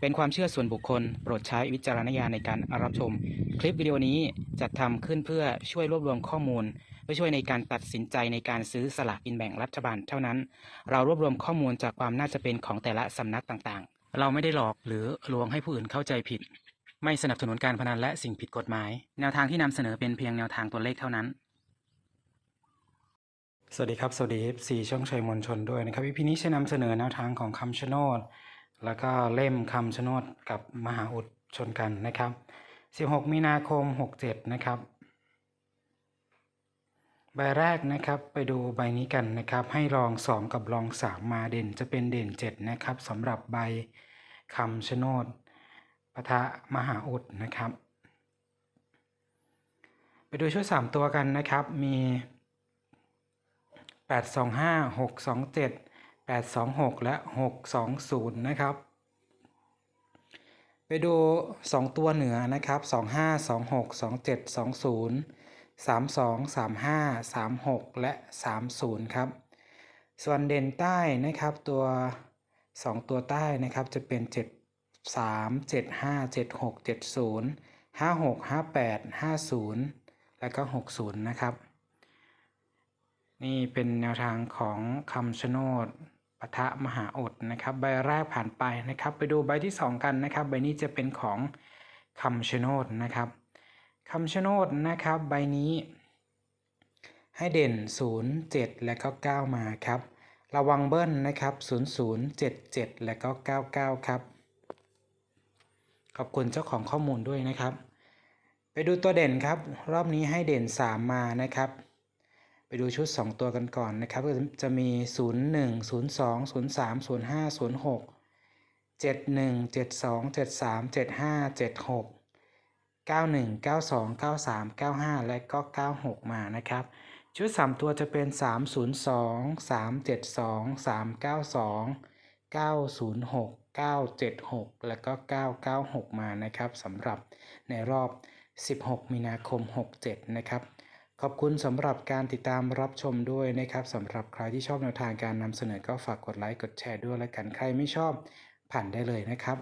เป็นความเชื่อส่วนบุคคล โปรดใช้วิจารณญาณในการรับชม คลิปวิดีโอนี้จัดทำขึ้นเพื่อช่วยรวบรวมข้อมูลเพื่อช่วยในการตัดสินใจในการซื้อสลากกินแบ่งรัฐบาลเท่านั้น เรารวบรวมข้อมูลจากความน่าจะเป็นของแต่ละสำนักต่างๆ เราไม่ได้หลอกหรือลวงให้ผู้อื่นเข้าใจผิด ไม่สนับสนุนการพนันและสิ่งผิดกฎหมาย แนวทางที่นำเสนอเป็นเพียงแนวทางตัวเลขเท่านั้นสวัสดีครับ สวัสดีสีช่องชัยมวลชนด้วยนะครับวิพีนี้จะนำเสนอแนวทางของคำชะโนด แล้วก็เล่มคำชะโนดกับมหาอุดชนกันนะครับ 16 มีนาคม 67 นะครับ ใบแรกนะครับไปดูใบนี้กันนะครับ ให้รอง 2 กับรอง 3 มาเด่นจะเป็นเด่น 7 นะครับสำหรับใบคำชะโนดปะทะมหาอุดนะครับ ไปดูชุด 3 ตัวกันนะครับมี 825 627 826 และ 620 นะครับ ไปดู 2 ตัวเหนือนะครับ 25 26 27 20 32 35 36 และ 30 ครับ ส่วนเด่นใต้นะครับตัว 2 ตัวใต้นะครับจะเป็น 73 75 76 70 56 58 50 และก็ 60 นะครับ นี่เป็นแนวทางของคำชะโนด ปะทะมหาอดนะครับ ใบแรกผ่านไปนะครับ ไปดูใบที่ 2 กันนะครับ ใบนี้จะเป็นของคำชะโนดนะครับคำชะโนดนะครับ ใบนี้ ให้เด่น 0 7 และก็ 9 มาครับ ระวังเบิ้ลนะครับ 0 0 7 7 และก็ 99 ครับ ขอบคุณเจ้าของข้อมูลด้วยนะครับ ไปดูตัวเด่นครับ รอบนี้ให้เด่น 3 มานะครับ ไปดูชุด 2 ตัวกันก่อนนะครับ ก็จะมี 0 1 0 2 0 3 0 5 0 6 7 1 7 2 7 3 7 5 7 6 91 92 93 95 และก็ 96 มานะครับ ชุด 3 ตัวจะเป็น 302 372 392 906 976 และก็ 996 มานะครับสำหรับในรอบ 16 มีนาคม 67 นะครับ ขอบคุณสำหรับการติดตามรับชมด้วยนะครับสำหรับใครที่ชอบแนวทางการนำเสนอก็ฝากกดไลค์กดแชร์ด้วยและกันใครไม่ชอบผ่านได้เลยนะครับ